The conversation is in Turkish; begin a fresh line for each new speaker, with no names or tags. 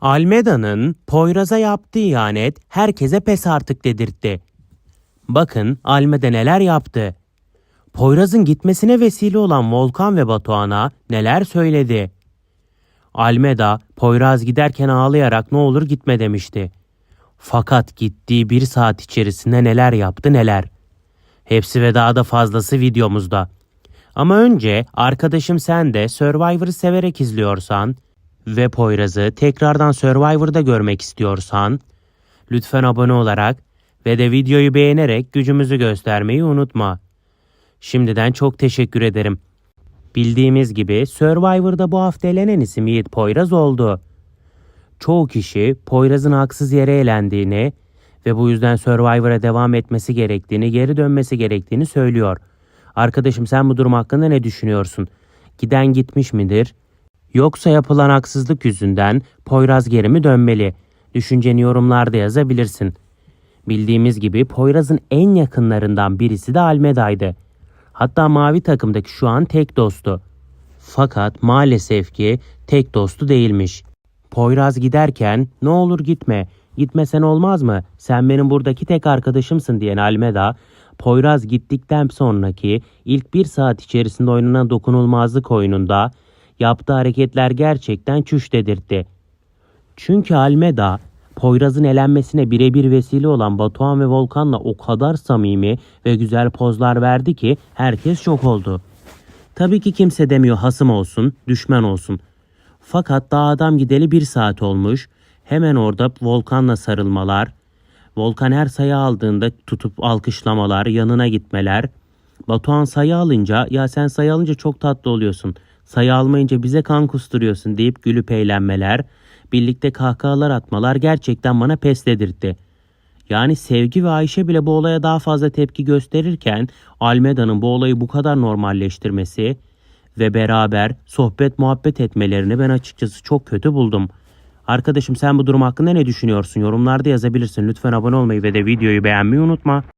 Almeda'nın Poyraz'a yaptığı ihanet herkese pes artık dedirtti. Bakın Almeda neler yaptı. Poyraz'ın gitmesine vesile olan Volkan ve Batuhan'a neler söyledi. Almeda, Poyraz giderken ağlayarak ne olur gitme demişti. Fakat gittiği bir saat içerisinde neler yaptı neler. Hepsi ve daha da fazlası videomuzda. Ama önce arkadaşım sen de Survivor'ı severek izliyorsan ve Poyraz'ı tekrardan Survivor'da görmek istiyorsan lütfen abone olarak ve de videoyu beğenerek gücümüzü göstermeyi unutma. Şimdiden çok teşekkür ederim. Bildiğimiz gibi Survivor'da bu hafta elenen isim Yiğit Poyraz oldu. Çoğu kişi Poyraz'ın haksız yere elendiğini ve bu yüzden Survivor'a devam etmesi gerektiğini, geri dönmesi gerektiğini söylüyor. Arkadaşım sen bu durum hakkında ne düşünüyorsun? Giden gitmiş midir? Yoksa yapılan haksızlık yüzünden Poyraz geri mi dönmeli? Düşünceni yorumlarda yazabilirsin. Bildiğimiz gibi Poyraz'ın en yakınlarından birisi de Almeda'ydı. Hatta mavi takımdaki şu an tek dostu. Fakat maalesef ki tek dostu değilmiş. Poyraz giderken ne olur gitme, gitmesen olmaz mı? Sen benim buradaki tek arkadaşımsın diyen Almeda, Poyraz gittikten sonraki ilk bir saat içerisinde oynanan dokunulmazlık oyununda yaptığı hareketler gerçekten çüş dedirtti. Çünkü Almeda Poyraz'ın elenmesine birebir vesile olan Batuhan ve Volkan'la o kadar samimi ve güzel pozlar verdi ki herkes şok oldu. Tabii ki kimse demiyor hasım olsun, düşman olsun. Fakat daha adam gideli bir saat olmuş. Hemen orada Volkan'la sarılmalar, Volkan her sayı aldığında tutup alkışlamalar, yanına gitmeler. Batuhan sayı alınca ya sen sayı alınca çok tatlı oluyorsun. Sayı almayınca bize kan kusturuyorsun deyip gülüp eğlenmeler. Birlikte kahkahalar atmalar gerçekten bana pes dedirtti. Yani Sevgi ve Ayşe bile bu olaya daha fazla tepki gösterirken Almeda'nın bu olayı bu kadar normalleştirmesi ve beraber sohbet muhabbet etmelerini ben açıkçası çok kötü buldum. Arkadaşım sen bu durum hakkında ne düşünüyorsun? Yorumlarda yazabilirsin. Lütfen abone olmayı ve de videoyu beğenmeyi unutma.